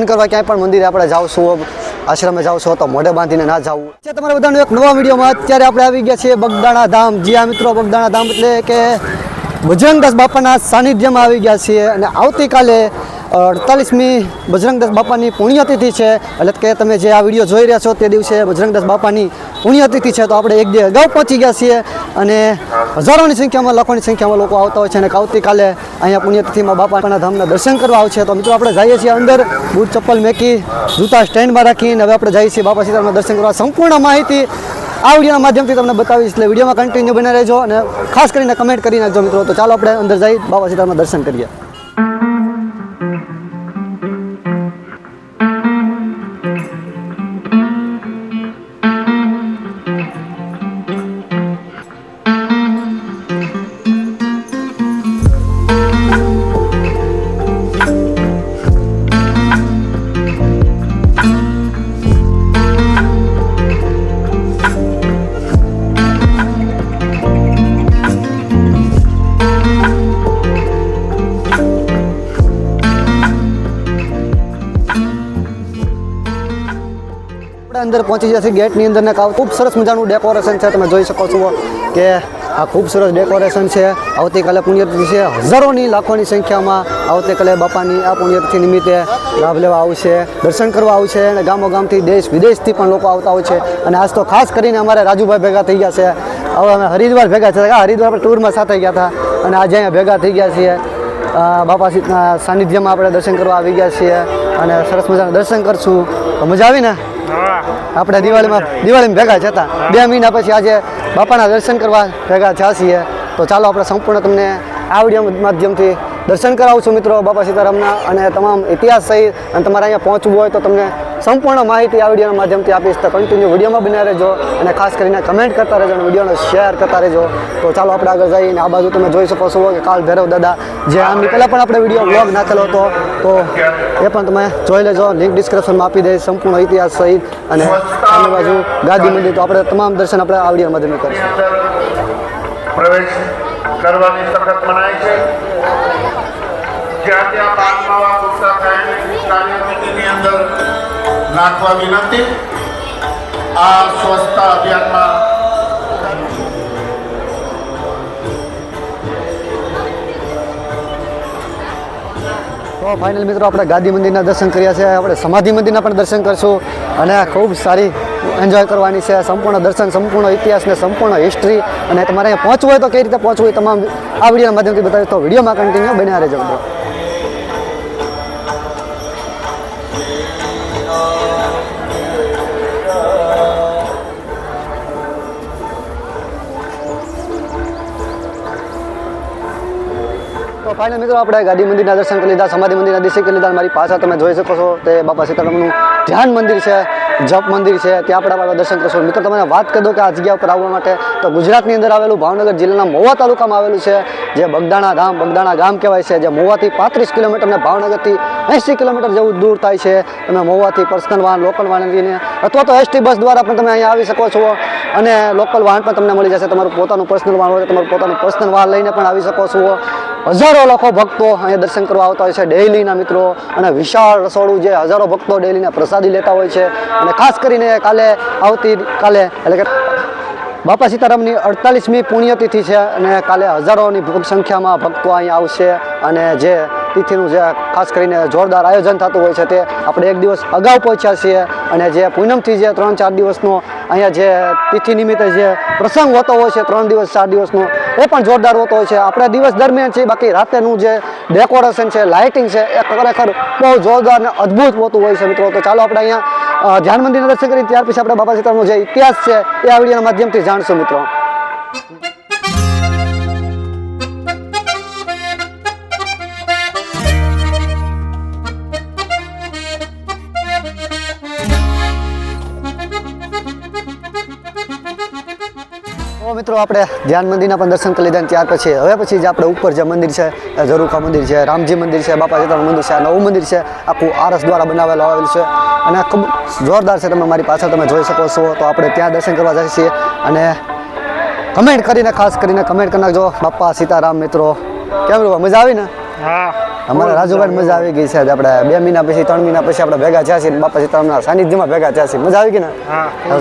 દર્શન કરવા ક્યાંય પણ મંદિરે આપણે જાવશું આશ્રમે જાવશો તો મોઢે બાંધીને ના જવું છે તમારા બધાનું એક નવા વિડીયોમાં અત્યારે આપણે આવી ગયા છીએ બગદાણા ધામ. જી આ મિત્રો, બગદાણા ધામ એટલે કે ભજનદાસ બાપાના સાનિધ્યમાં આવી ગયા છીએ અને આવતીકાલે અડતાલીસમી બજરંગદાસ બાપાની પુણ્યતિથિ છે. એટલે કે તમે જે આ વીડિયો જોઈ રહ્યા છો તે દિવસે બજરંગદાસ બાપાની પુણ્યતિથિ છે. તો આપણે એક દિવસ અગાઉ પહોંચી ગયા છીએ અને હજારોની સંખ્યામાં, લાખોની સંખ્યામાં લોકો આવતા હોય છે અને આવતીકાલે અહીંયા પુણ્યતિથિમાં બાપાના ધામના દર્શન કરવા આવશે. તો મિત્રો, આપણે જઈએ છીએ અંદર. બૂટ ચપ્પલ મેકી, જૂતા સ્ટેન્ડમાં રાખીને હવે આપણે જઈએ છીએ બાપા સીતારામના દર્શન કરવા. સંપૂર્ણ માહિતી આ વિડીયોના માધ્યમથી તમને બતાવીશ. એટલે વિડીયોમાં કન્ટિન્યુ બની રહેજો અને ખાસ કરીને કમેન્ટ કરી નાખજો મિત્રો. તો ચાલો આપણે અંદર જઈ બાબા સીતારામના દર્શન કરીએ. આપણે અંદર પહોંચી જશે ગેટની અંદર ને ખૂબ સરસ મજાનું ડેકોરેશન છે. તમે જોઈ શકો છો કે આ ખૂબ સરસ ડેકોરેશન છે. આવતીકાલે પુણ્યતિથિ છે. હજારોની લાખોની સંખ્યામાં આવતીકાલે બાપાની આ પુણ્યતિથિ નિમિત્તે લાભ લેવા આવશે, દર્શન કરવા આવશે અને ગામો ગામથી દેશ વિદેશથી પણ લોકો આવતા હોય છે. અને આજ તો ખાસ કરીને અમારે રાજુભાઈ ભેગા થઈ ગયા છે. હવે અમે હરિદ્વાર ભેગા છે હરિદ્વાર આપણે ટૂરમાં સાથે ગયા હતા. અને આજે અહીંયા ભેગા થઈ ગયા છીએ. બાપા સાનિધ્યમાં આપણે દર્શન કરવા આવી ગયા છીએ. અને સરસ મજાના દર્શન કરશું. મજા આવી ને? આપણે દિવાળીમાં દિવાળીમાં ભેગા જતા બે મહિના પછી આજે બાપાના દર્શન કરવા ભેગા થયા તો ચાલો આપણે સંપૂર્ણ તમને આ વીડિયો માધ્યમથી દર્શન કરાવું મિત્રો બાપા સીતારામના. અને તમામ ઇતિહાસ સહિત અને તમારે અહીંયા પહોંચવું હોય તો તમને સંપૂર્ણ માહિતી આ વિડીયોના માધ્યમથી આપીશ. તો કન્ટિન્યુ વિડીયોમાં બન્યા રહેજો અને ખાસ કરીને કમેન્ટ કરતા રહેજો અને વિડીયોને શેર કરતા રહેજો. તો ચાલો આપણે આગળ જઈને આ બાજુ તમે જોઈ શકો છો કે કાલ ભૈરવ દાદા જે આમની પહેલાં પણ આપણે વીડિયો બ્લોગ નાખેલો હતો, તો એ પણ તમે જોઈ લેજો. લિંક ડિસ્ક્રિપ્શનમાં આપી દઈશ સંપૂર્ણ ઇતિહાસ સહિત અને સામે બાજુ ગાદી મંદિર. તો આપણે તમામ દર્શન આપણે આ વીડિયો માધ્યમે કરીશું. કરવાની સખત મનાય છે. જ્યાં ત્યાં નાખવા વિનંતી. આ સ્વચ્છતા અભિયાનમાં તો ફાઇનલ મિત્રો આપણે ગાદી મંદિરના દર્શન કર્યા છે. આપણે સમાધિ મંદિરના પણ દર્શન કરશું અને ખૂબ સારી એન્જોય કરવાની છે. સંપૂર્ણ દર્શન, સંપૂર્ણ ઇતિહાસ ને સંપૂર્ણ હિસ્ટ્રી અને તમારે અહીંયા પહોંચવું હોય તો કઈ રીતે પહોંચવું હોય તમામ આ વિડીયોના માધ્યમથી બતાવીશ. તો વિડીયોમાં કન્ટિન્યુ બન્યા રહેજો તો ફાઇનલ મિત્રો આપણે ગાદી મંદિરના દર્શન કરી લીધા, સમાધિ મંદિરના દર્શન કરી લીધા મારી પાછળ તમે જોઈ શકો છો તે બાપા સીતારામનું ધ્યાન મંદિર છે, જપ મંદિર છે, ત્યાં આપણે આપણે દર્શન કરશું. મિત્રો, તમને વાત કરી દો કે આ જગ્યા ઉપર આવવા માટે તો ગુજરાતની અંદર આવેલું ભાવનગર જિલ્લાના મહુવા તાલુકામાં આવેલું છે, જે બગદાણા ધામ બગદાણા ગામ કહેવાય છે, જે મહુવાથી પાંત્રીસ કિલોમીટર અને ભાવનગરથી એંસી કિલોમીટર જેવું દૂર થાય છે. તમે મહુવાથી પર્સનલ વાહન લોકલ વાહન લઈને અથવા તો એસટી બસ દ્વારા પણ તમે અહીંયા આવી શકો છો અને લોકલ વાહન પણ તમને મળી જશે. તમારું પોતાનું પર્સનલ વાહન હોય તમારું પોતાનું પર્સનલ વાહન લઈને પણ આવી શકો છો. હજારો લાખો ભક્તો અહીંયા દર્શન કરવા આવતા હોય છે ડેલીના મિત્રો. અને વિશાળ રસોડું જે હજારો ભક્તો ડેલીને પ્રસાદી લેતા હોય છે. અને ખાસ કરીને કાલે આવતી, કાલે એટલે કે બાપા સીતારામની અડતાલીસમી પુણ્યતિથિ છે. અને કાલે હજારોની સંખ્યામાં ભક્તો અહીંયા આવશે. અને જે તિથિનું જે ખાસ કરીને જોરદાર આયોજન થતું હોય છે તે આપણે એક દિવસ અગાઉ પહોંચ્યા છીએ. અને જે પૂનમથી જે ત્રણ ચાર દિવસનો અહીંયા જે તિથિ નિમિત્તે જે પ્રસંગ હોતો હોય છે, ત્રણ દિવસ ચાર દિવસનો એ પણ જોરદાર હોતો હોય છે. આપણે દિવસ દરમિયાન છે બાકી રાતેનું જે ડેકોરેશન છે લાઇટિંગ છે, એ ખરેખર બહુ જોરદાર અને અદ્ભુત હોતું હોય છે મિત્રો. તો ચાલો આપણે અહીંયા ધ્યાન મંદિરના દર્શન કરી ત્યાર પછી આપણે બાબા સીતારામનો જે ઇતિહાસ છે, એ આ વિડીયોના માધ્યમથી જાણશું મિત્રો. મિત્રો, આપણે ધ્યાન મંદિરના પણ દર્શન કરી લીધા ત્યાર પછી હવે પછી જે આપણે ઉપર જે મંદિર છે ઝરૂખા મંદિર છે, રામજી મંદિર છે, બાપા જેતાનું મંદિર છે, આ નવું મંદિર છે, આખું આરસ દ્વારા બનાવેલું આવેલું છે. અને ખૂબ જોરદાર છે, તમે મારી પાછળ તમે જોઈ શકો છો. તો આપણે ત્યાં દર્શન કરવા જઈએ છીએ અને કમેન્ટ કરીને, ખાસ કરીને કમેન્ટ કરી નાખજો બાપા સીતારામ મિત્રો, કેમ મજા આવી ને? હા. અમારા રાજુભાઈ મજા આવી ગઈ છે આપણે બે મહિના પછી ત્રણ મહિના પછી આપણે ભેગા થયા છીએ બાપા સીતારામના સાનિધ્યમાં ભેગા થયા છીએ. મજા આવી ગઈ ને?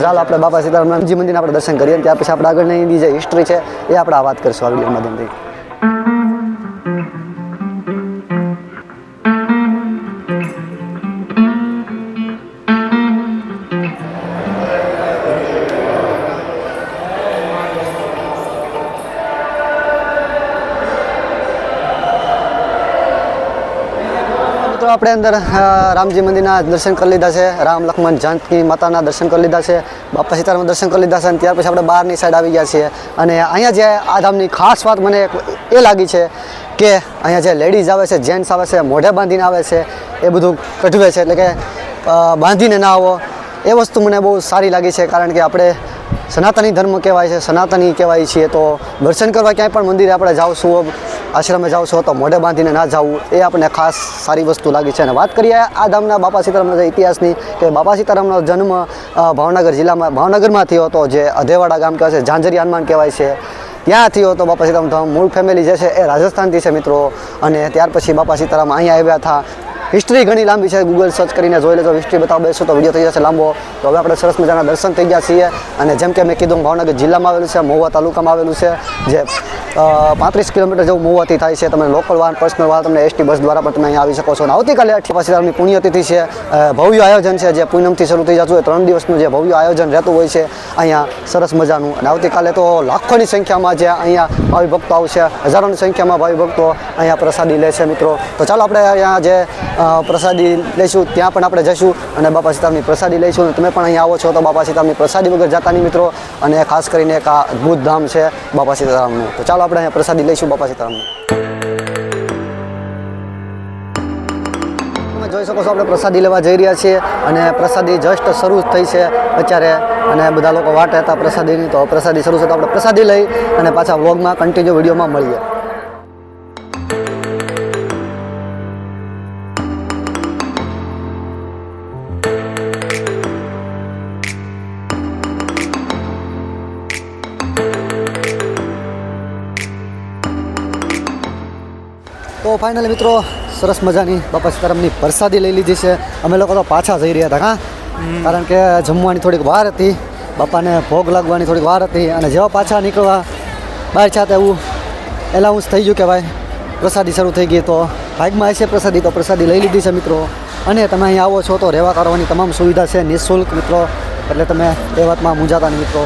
ચાલો આપણે બાપા સીતારામના મંદિર આપણે દર્શન કરીએ ત્યાર પછી આપણે આગળની જે હિસ્ટ્રી છે એ આપણે આ વાત કરીશું આ વીડિયો માધ્યમથી. આપણે અંદર રામજી મંદિરના દર્શન કરી લીધા છે. રામ લક્ષ્મણ જાનકી માતાના દર્શન કરી લીધા છે. બાપા સીતારામ દર્શન કરી લીધા છે અને ત્યાર પછી આપણે બહારની સાઈડ આવી ગયા છીએ. અને અહીંયા જે આ ધામની ખાસ વાત મને એ લાગી છે કે અહીંયા જે લેડીઝ આવે છે જેન્ટ્સ આવે છે, મોઢે બાંધીને આવે છે, એ બધું કઢવે છે. એટલે કે બાંધીને ના આવો. એ વસ્તુ મને બહુ સારી લાગી છે કારણ કે આપણે સનાતની ધર્મ કહેવાય છે, સનાતની કહેવાય છીએ. તો દર્શન કરવા ક્યાંય પણ મંદિરે આપણે જાવશું આશ્રમે જાવશો તો મોઢે બાંધીને ના જવું એ આપણને ખાસ સારી વસ્તુ લાગી છે. અને વાત કરીએ આ ધામના બાપા સીતારામના ઇતિહાસની, કે બાપા સીતારામનો જન્મ ભાવનગર જિલ્લામાં, ભાવનગરમાં થયો હતો, જે અધેવાડા ગામ કહેવાય છે, ઝાંઝરી હનુમાન કહેવાય છે. ત્યાં થયો હતો બાપા સીતારામ ધામ મૂળ ફેમિલી જે છે એ રાજસ્થાનથી છે મિત્રો. અને ત્યાર પછી બાપા સીતારામ અહીંયા આવ્યા હતા. હિસ્ટ્રી ઘણી લાંબી છે. ગૂગલ સર્ચ કરીને જોઈ લેજો. હિસ્ટ્રી બતાવ બેસો તો વીડિયો થઈ જશે લાંબો. તો હવે આપણે સરસ મજાના દર્શન થઈ ગયા છીએ. અને જેમ કે મેં કીધું, ભાવનગર જિલ્લામાં આવેલું છે મહુવા તાલુકામાં આવેલું છે, જે પાંત્રીસ કિલોમીટર જેવું મૂવતી થાય છે. તમે લોકલ વાહન પર્સનલ વાહન, તમને એસટી બસ દ્વારા પણ તમે અહીંયા આવી શકો છો. અને આવતીકાલે અઠ્યાસી સીતારામની પુણ્યતિથિ છે. ભવ્ય આયોજન છે, જે પૂનમથી શરૂ થઈ જતું હોય. ત્રણ દિવસનું જે ભવ્ય આયોજન રહેતું હોય છે, અહીંયા સરસ મજાનું. અને આવતીકાલે તો લાખોની સંખ્યામાં જે અહીંયા ભાવિ ભક્તો આવશે, હજારોની સંખ્યામાં ભાવિ ભક્તો અહીંયા પ્રસાદી લે છે મિત્રો. તો ચાલો આપણે અહીંયા જે પ્રસાદી લઈશું, ત્યાં પણ આપણે જઈશું અને બાપા સીતાની પ્રસાદી લઈશું. અને તમે પણ અહીંયા આવો છો તો બાપા સીતાની પ્રસાદી વગર જતા નહીં મિત્રો. અને ખાસ કરીને એક આ અદ્ભુત ધામ છે બાપા સીતારામનું. તો ચાલો આપણે અહીંયા પ્રસાદી લઈશું બાપા સીતારામની. તમે જોઈ શકો છો, આપણે પ્રસાદી લેવા જઈ રહ્યા છીએ અને પ્રસાદી જસ્ટ શરૂ થઈ છે અત્યારે. અને બધા લોકો વાટ હતા પ્રસાદીની, તો પ્રસાદી શરૂ છે તો આપણે પ્રસાદી લઈ અને પાછા વ્લોગમાં કન્ટિન્યુ વિડીયોમાં મળીએ. તો ફાઇનલી મિત્રો, સરસ મજાની બાપા સીતારામની પ્રસાદી લઈ લીધી છે. અમે લોકો તો પાછા જઈ રહ્યા હતા, હા? કારણ કે જમવાની થોડીક વાર હતી, બાપાને ભોગ લાગવાની થોડીક વાર હતી અને જેવા પાછા નીકળવા બહાર છાતે એવું એલાઉન્સ થઈ ગયું કે ભાઈ, પ્રસાદી શરૂ થઈ ગઈ તો ભાગમાં હશે પ્રસાદી, તો પ્રસાદી લઈ લીધી છે મિત્રો. અને તમે અહીં આવો છો તો રહેવા કરવાની તમામ સુવિધા છે, નિઃશુલ્ક મિત્રો. એટલે તમે એ વાતમાં મૂંઝાતા નહીં મિત્રો.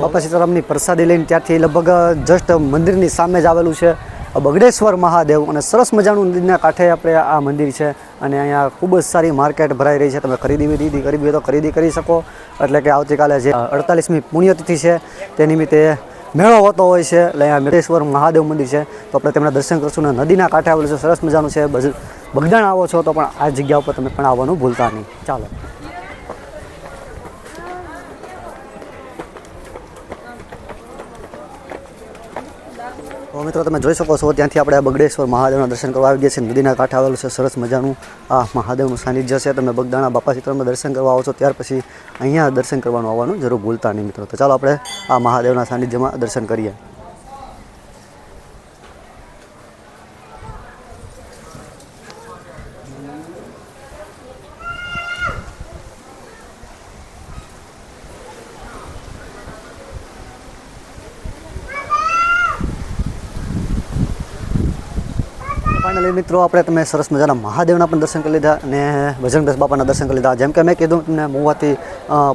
બાપા સીતારામની પ્રસાદી લઈને ત્યાંથી લગભગ જસ્ટ મંદિરની સામે જ આવેલું છે. બગડેશ્વર મહાદેવ અને સરસ મજાનું નદીના કાંઠે આપણે આ મંદિર છે અને અહીંયા ખૂબ જ સારી માર્કેટ ભરાઈ રહી છે. તમે ખરીદી બીદી કરવી હોય તો ખરીદી કરી શકો. એટલે કે આવતીકાલે જે અડતાલીસમી પુણ્યતિથિ છે, તે નિમિત્તે મેળો હોતો હોય છે. એટલે અહીંયા મેળેશ્વર મહાદેવ મંદિર છે. તો આપણે તેમના દર્શન કરશું અને નદીના કાંઠે આવેલું છે, સરસ મજાનું છે. બજ- બગદાણ આવો છો તો પણ આ જગ્યા ઉપર તમે પણ આવવાનું ભૂલતા નહીં. ચાલો. તો મિત્રો, તમે જોઈ શકો છો, ત્યાંથી આપણે બગડેશ્વર મહાદેવના દર્શન કરવા આવી ગયા છે નદીના કાંઠે આવેલું છે, સરસ મજાનું આ મહાદેવનું સાનિધ્ય છે. તમે બગદાણા બાપા ચિત્રમાં દર્શન કરવા આવો છો, ત્યાર પછી અહીંયા દર્શન કરવાનું આવવાનું જરૂર ભૂલતા નહીં મિત્રો. તો ચાલો આપણે આ મહાદેવના સાનિધ્યમાં દર્શન કરીએ. ફાઇનલી મિત્રો, આપણે તમે સરસ મજાના મહાદેવના પણ દર્શન કરી લીધા અને બજરંગદાસ બાપાના દર્શન કરી લીધા. જેમ કે મેં કીધું તમને, મોવાથી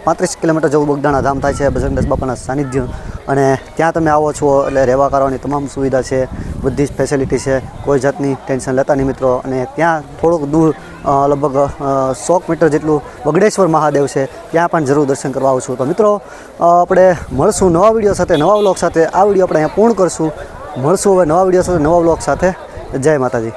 પાંત્રીસ કિલોમીટર જેવું બગદાણા ધામ થાય છે બજરંગદાસ બાપાના સાનિધ્ય. અને ત્યાં તમે આવો છો એટલે રહેવા કરવાની તમામ સુવિધા છે, બધી જ ફેસિલિટી છે. કોઈ જાતની ટેન્શન લેતા નહીં મિત્રો. અને ત્યાં થોડુંક દૂર લગભગ સો મીટર જેટલું બગડેશ્વર મહાદેવ છે, ત્યાં પણ જરૂર દર્શન કરવા આવું છું. તો મિત્રો આપણે મળશું નવા વીડિયો સાથે, નવા વ્લોગ સાથે. આ વીડિયો આપણે અહીંયા પૂર્ણ કરશું. મળશું હવે નવા વીડિયો સાથે, નવા વ્લોગ સાથે. જય માતાજી.